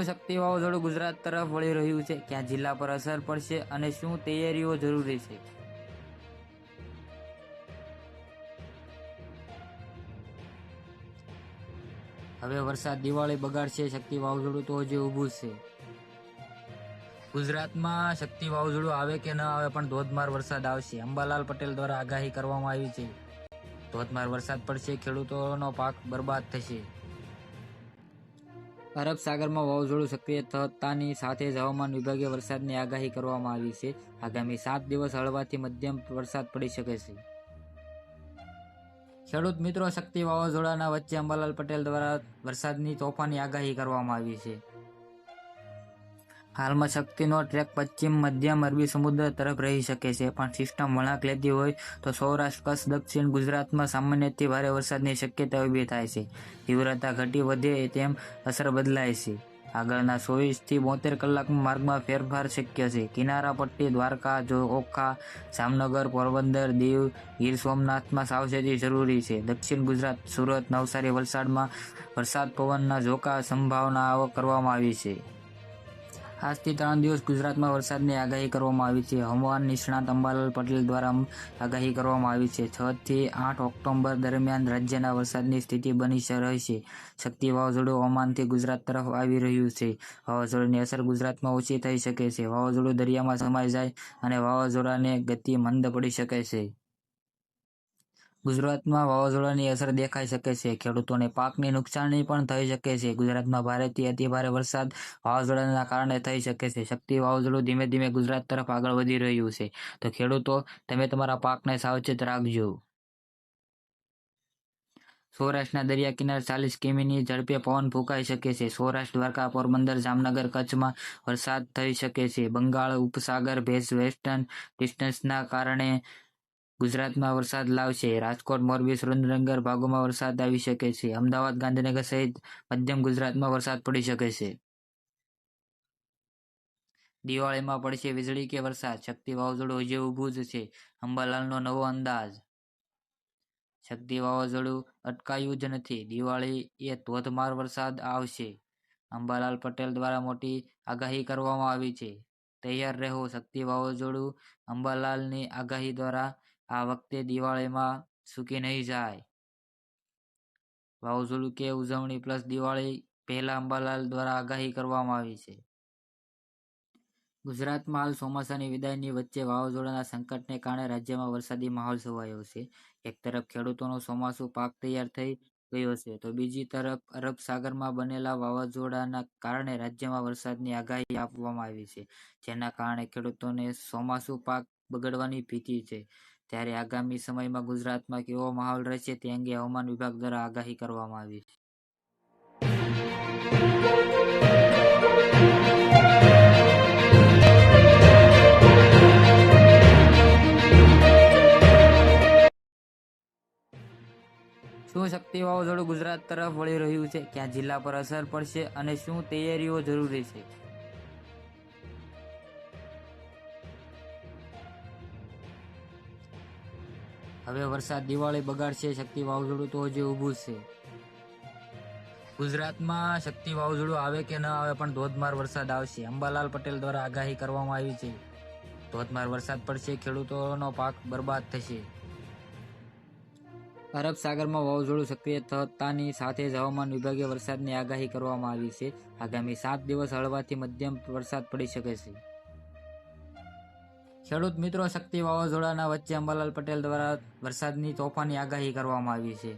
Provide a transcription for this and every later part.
શું શક્તિ વાવાઝોડું ગુજરાત તરફ વળી રહ્યું છે. ક્યાં જિલ્લા પર અસર પડશે અને શું તૈયારીઓ જરૂરી છે? હવે વરસાદ દિવાળી બગાડશે, શક્તિ વાવાઝોડું તો હજી ઊભું છે. ગુજરાતમાં શક્તિ વાવાઝોડું આવે કે ન આવે પણ ધોધમાર વરસાદ આવશે. અંબાલાલ પટેલ દ્વારા આગાહી કરવામાં આવી છે. ધોધમાર વરસાદ પડશે, ખેડૂતોનો પાક બરબાદ થશે. અરબ સાગરમાં વાવાઝોડું સક્રિય થતાની સાથે જ હવામાન વિભાગે વરસાદની આગાહી કરવામાં આવી છે. આગામી સાત દિવસ હળવાથી મધ્યમ વરસાદ પડી શકે છે. ખેડૂત મિત્રો, શક્તિ વાવાઝોડાના વચ્ચે અંબાલાલ પટેલ દ્વારા વરસાદની તોફાની આગાહી કરવામાં આવી છે. હાલમાં શક્તિનો ટ્રેક પશ્ચિમ, મધ્યમ, અરબી સમુદ્ર તરફ રહી શકે છે. પણ સિસ્ટમ વળાંક લેતી હોય તો સૌરાષ્ટ્ર, કચ્છ, દક્ષિણ ગુજરાતમાં સામાન્યથી ભારે વરસાદની શક્યતા ઊભી થાય છે. તીવ્રતા ઘટી વધે તેમ અસર બદલાય છે. આગળના ચોવીસથી બોતેર કલાકમાં માર્ગમાં ફેરફાર શક્ય છે. કિનારા પટ્ટી, દ્વારકા જો ઓખા જામનગર, પોરબંદર, દીવ, ગીર સોમનાથમાં સાવચેતી જરૂરી છે. દક્ષિણ ગુજરાત, સુરત, નવસારી વલસાડમાં વરસાદ પવનના ઝોકા સંભાવના આવક કરવામાં આવી છે. આજથી ત્રણ દિવસ ગુજરાતમાં વરસાદની આગાહી કરવામાં આવી છે. હવામાન નિષ્ણાત અંબાલાલ પટેલ દ્વારા આગાહી કરવામાં આવી છે. છ થી આઠ ઓક્ટોબર દરમિયાન રાજ્યના વરસાદની સ્થિતિ બની રહેશે શક્તિ વાવાઝોડું હવામાનથી ગુજરાત તરફ આવી રહ્યું છે. વાવાઝોડાની અસર ગુજરાતમાં ઓછી થઈ શકે છે. વાવાઝોડું દરિયામાં સમાઈ જાય અને વાવાઝોડાને ગતિ મંદ પડી શકે છે. ગુજરાતમાં વાવાઝોડાની અસર દેખાઈ શકે છે. ખેડૂતોને પાકની નુકસાની પણ થઈ શકે છે. ગુજરાતમાં ભારેથી અતિભારે વરસાદ વાવાઝોડાના કારણે થઈ શકે છે. શક્તિ વાવાઝોડું ધીમે ધીમે ગુજરાત તરફ આગળ વધી રહ્યું છે. તો ખેડૂતો, તમે તમારા પાકને સાવચેત રાખજો. સૌરાષ્ટ્રના દરિયા કિનારે ચાલીસ કિમીની ઝડપે પવન ફૂંકાઈ શકે છે. સૌરાષ્ટ્ર દ્વારકા, પોરબંદર, જામનગર કચ્છમાં વરસાદ થઈ શકે છે. બંગાળ, ઉપસાગર, ભેજ, વેસ્ટર્ન ડિસ્ટન્સના કારણે ગુજરાતમાં વરસાદ લાવશે. રાજકોટ, મોરબી, સુરેન્દ્રનગર ભાગોમાં વરસાદ આવી શકે છે. અમદાવાદ, ગાંધીનગર સહિત મધ્યમ ગુજરાતમાં વરસાદ પડી શકે છે. દિવાળીમાં પડશે વીજળી કે વરસાદ? શક્તિ વાવાઝોડું હજી ઊભું જ છે. અંબાલાલનો નવો અંદાજ? શક્તિ વાવાઝોડું અટકાયું જ નથી. દિવાળી એ ધોધમાર વરસાદ આવશે. અંબાલાલ પટેલ દ્વારા મોટી આગાહી કરવામાં આવી છે. તૈયાર રહો. શક્તિ વાવાઝોડું અંબાલાલની આગાહી દ્વારા આ વખતે દિવાળીમાં સૂકી નહીં જાય. વાવાઝોડું કે ઉજવણી પ્લસ દિવાળી પહેલા અંબાલાલ દ્વારા આગાહી કરવામાં આવી છે. ગુજરાતમાં હાલ ચોમાસાની વિદાયની વચ્ચે વાવાઝોડાના સંકટને કારણે રાજ્યમાં વરસાદી માહોલ છવાયો છે. એક તરફ ખેડૂતોનો ચોમાસું પાક તૈયાર થઈ ગયો છે તો બીજી તરફ અરબ સાગરમાં બનેલા વાવાઝોડાના કારણે રાજ્યમાં વરસાદની આગાહી આપવામાં આવી છે, જેના કારણે ખેડૂતોને ચોમાસું પાક બગડવાની ભીતિ છે. ત્યારે આગામી સમયમાં ગુજરાતમાં કેવો માહોલ રહેશે તે અંગે હવામાન વિભાગ દ્વારા આગાહી કરવામાં આવી છે. શું શક્તિ વાવાઝોડું ગુજરાત તરફ વળી રહ્યું છે? ક્યાં જિલ્લા પર અસર પડશે અને શું તૈયારીઓ જરૂરી છે? હવે વરસાદ દિવાળી બગાડશે શક્તિ વાવાઝોડું તો હજી ઊભું છે. ગુજરાતમાં શક્તિ વાવાઝોડું આવે કે ન આવે પણ ધોધમાર વરસાદ આવશે. અંબાલાલ પટેલ દ્વારા આગાહી કરવામાં આવી છે. ધોધમાર વરસાદ પડશે, ખેડૂતોનો પાક બરબાદ થશે. અરબ સાગરમાં વાવાઝોડું સક્રિય થતાની સાથે જ હવામાન વિભાગે વરસાદની આગાહી કરવામાં આવી છે. આગામી સાત દિવસ હળવાથી મધ્યમ વરસાદ પડી શકે છે. ખેડૂત મિત્રો, શક્તિ વાવાઝોડાના વચ્ચે અંબાલાલ પટેલ દ્વારા વરસાદની તોફાની આગાહી કરવામાં આવી છે.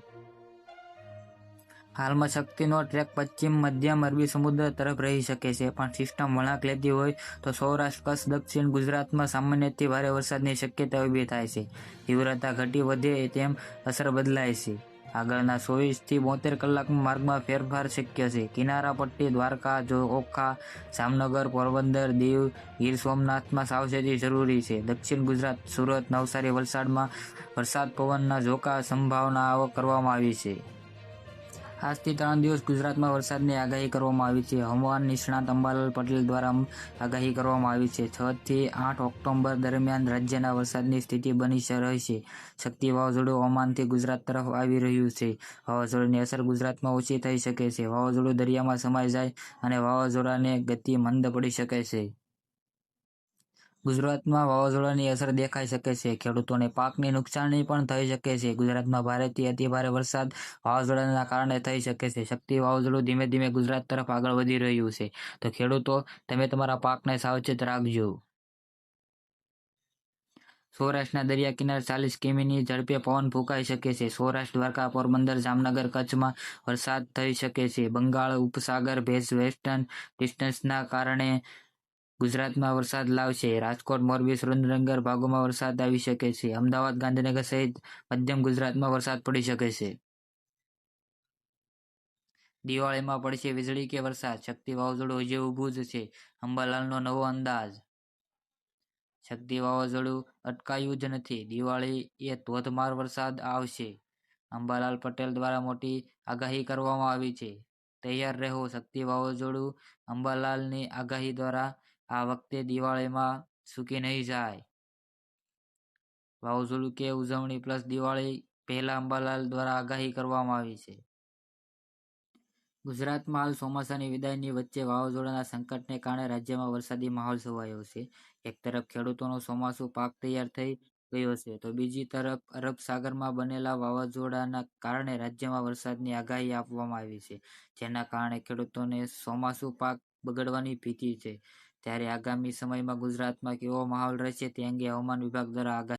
હાલમાં શક્તિનો ટ્રેક પશ્ચિમ, મધ્યમ, અરબી સમુદ્ર તરફ રહી શકે છે, પણ સિસ્ટમ વળાંક લેતી હોય તો સૌરાષ્ટ્ર, કચ્છ, દક્ષિણ ગુજરાતમાં સામાન્યથી ભારે વરસાદની શક્યતા ઊભી થાય છે. તીવ્રતા ઘટી વધે તેમ અસર બદલાય છે. આગળના ચોવીસથી બોતેર કલાકમાં માર્ગમાં ફેરફાર શક્ય છે. કિનારા પટ્ટી, દ્વારકા ઓખા જામનગર, પોરબંદર, દીવ, ગીર સોમનાથમાં સાવચેતી જરૂરી છે. દક્ષિણ ગુજરાત, સુરત, નવસારી વલસાડમાં વરસાદ પવનના ઝોકા સંભાવના આવક કરવામાં આવી છે. આજથી ત્રણ દિવસ ગુજરાતમાં વરસાદની આગાહી કરવામાં આવી છે. હવામાન નિષ્ણાત અંબાલાલ પટેલ દ્વારા આગાહી કરવામાં આવી છે. છ થી આઠ ઓક્ટોબર દરમિયાન રાજ્યના વરસાદની સ્થિતિ બની રહેશે. શક્તિ વાવાઝોડું હવામાનથી ગુજરાત તરફ આવી રહ્યું છે. વાવાઝોડાની અસર ગુજરાતમાં ઓછી થઈ શકે છે. વાવાઝોડું દરિયામાં સમાઈ જાય અને વાવાઝોડાને ગતિ મંદ પડી શકે છે. ગુજરાતમાં વાવાઝોડાની અસર દેખાઈ શકે છે. ખેડૂતોને પાકની નુકસાની પણ થઈ શકે છે. ગુજરાતમાં ભારેથી અતિભારે વરસાદ વાવાઝોડાના કારણે થઈ શકે છે. શક્તિ વાવાઝોડું ધીમે ધીમે ગુજરાત તરફ આગળ વધી રહ્યું છે. તો ખેડૂતો, તમે તમારા પાકને સાવચેત રાખજો. સૌરાષ્ટ્રના દરિયા કિનારે ચાલીસ કિમીની ઝડપે પવન ફૂંકાઈ શકે છે. સૌરાષ્ટ્ર દ્વારકા, પોરબંદર, જામનગર કચ્છમાં વરસાદ થઈ શકે છે. બંગાળ, ઉપસાગર, ભેજ, વેસ્ટર્ન ડિસ્ટન્સના કારણે ગુજરાતમાં વરસાદ લાવશે. રાજકોટ, મોરબી, સુરેન્દ્રનગર ભાગોમાં વરસાદ આવી શકે છે. અમદાવાદ, ગાંધીનગર સહિત મધ્યમ ગુજરાતમાં વરસાદ પડી શકે છે. દિવાળીમાં પડશે વીજળી કે વરસાદ? શક્તિ વાવાઝોડું હજી ઊભું જ છે. અંબાલાલનો નવો અંદાજ? શક્તિ વાવાઝોડું અટકાયું જ નથી. દિવાળી એ ધોધમાર વરસાદ આવશે. અંબાલાલ પટેલ દ્વારા મોટી આગાહી કરવામાં આવી છે. તૈયાર રહો. શક્તિ વાવાઝોડું અંબાલાલની આગાહી દ્વારા આ વખતે દિવાળીમાં ચૂકી નહીં જાય. વાવાઝોડું કે ઉજવણી પ્લસ દિવાળી પહેલા અંબાલાલ દ્વારા આગાહી કરવામાં આવી છે. ગુજરાતમાં હાલ ચોમાસાની વિદાયની વચ્ચે વાવાઝોડાના સંકટને કારણે રાજ્યમાં વરસાદી માહોલ છવાયો છે. એક તરફ ખેડૂતોનો ચોમાસું પાક તૈયાર થઈ ગયો છે, તો બીજી તરફ અરબ સાગરમાં બનેલા વાવાઝોડાના કારણે રાજ્યમાં વરસાદની આગાહી આપવામાં આવી છે, જેના કારણે ખેડૂતોને ચોમાસું પાક બગડવાની ભીતિ છે. ત્યારે આગામી સમયમાં ગુજરાતમાં કેવો માહોલ રહેશે તે અંગે હવામાન વિભાગ દ્વારા આગાહી